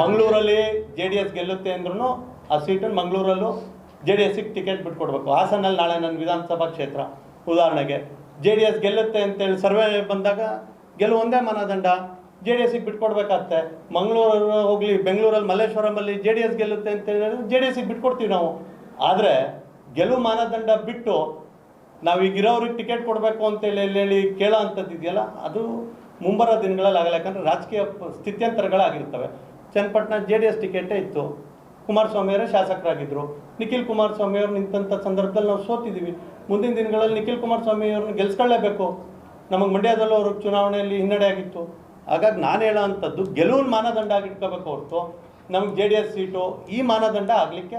ಮಂಗಳೂರಲ್ಲಿ J D S ಗೆಲ್ಲುತ್ತೆ ಅಂದ್ರೂ ಆ ಸೀಟನ್ನು ಮಂಗಳೂರಲ್ಲೂ ಜೆ ಡಿ ಎಸ್ಸಿಗೆ ಟಿಕೆಟ್ ಬಿಟ್ಕೊಡ್ಬೇಕು. ಹಾಸನಲ್ಲಿ ನಾಳೆ ನನ್ನ ವಿಧಾನಸಭಾ ಕ್ಷೇತ್ರ, ಉದಾಹರಣೆಗೆ. ಜೆ ಡಿ ಎಸ್ ಗೆಲ್ಲುತ್ತೆ ಅಂತೇಳಿ ಸರ್ವೆ ಬಂದಾಗ ಗೆಲುವು ಒಂದೇ ಮಾನದಂಡ. ಜೆ ಡಿ ಎಸ್ಸಿಗೆ ಬಿಟ್ಕೊಡ್ಬೇಕಾಗತ್ತೆ. ಮಂಗಳೂರು ಹೋಗಲಿ ಬೆಂಗಳೂರಲ್ಲಿ ಮಲ್ಲೇಶ್ವರಮಲ್ಲಿ ಜೆ ಡಿ ಎಸ್ ಗೆಲ್ಲುತ್ತೆ ಅಂತ ಹೇಳಿದ್ರೆ ಜೆ ಡಿ ಎಸ್ಸಿಗೆ ಬಿಟ್ಕೊಡ್ತೀವಿ ನಾವು. ಆದರೆ ಗೆಲುವು ಮಾನದಂಡ ಬಿಟ್ಟು ನಾವೀಗ ಇರೋರಿಗೆ ಟಿಕೆಟ್ ಕೊಡಬೇಕು ಅಂತೇಳಿ ಹೇಳಿ ಕೇಳೋ ಅಂಥದ್ದು ಇದೆಯಲ್ಲ ಅದು ಮುಂಬರೋ ದಿನಗಳಲ್ಲಿ ಆಗಲ್ಲ. ಯಾಕಂದರೆ ರಾಜಕೀಯ ಸ್ಥಿತ್ಯಂತರಗಳಾಗಿರ್ತವೆ. ಚನ್ನಪಟ್ಟಣ ಜೆ ಡಿ ಎಸ್ ಟಿಕೆಟೇ ಇತ್ತು ಕುಮಾರಸ್ವಾಮಿಯವರೇ ಶಾಸಕರಾಗಿದ್ದರು ನಿಖಿಲ್ ಕುಮಾರಸ್ವಾಮಿ ಅವರು ನಿಂತಂಥ ಸಂದರ್ಭದಲ್ಲಿ ನಾವು ಸೋತಿದ್ದೀವಿ ಮುಂದಿನ ದಿನಗಳಲ್ಲಿ ನಿಖಿಲ್ ಕುಮಾರಸ್ವಾಮಿ ಅವ್ರನ್ನ ಗೆಲ್ಸ್ಕೊಳ್ಳೇಬೇಕು. ನಮಗೆ ಮಂಡ್ಯದಲ್ಲೂ ಅವ್ರ ಚುನಾವಣೆಯಲ್ಲಿ ಹಿನ್ನಡೆ ಆಗಿತ್ತು. ಹಾಗಾಗಿ ನಾನು ಹೇಳೋ ಅಂಥದ್ದು ಗೆಲುವಿನ ಮಾನದಂಡ ಆಗಿಟ್ಕೋಬೇಕು ಹೊರತು. ನಮ್ಗೆ ಜೆ ಡಿ ಎಸ್ ಸೀಟು ಈ ಮಾನದಂಡ ಆಗಲಿಕ್ಕೆ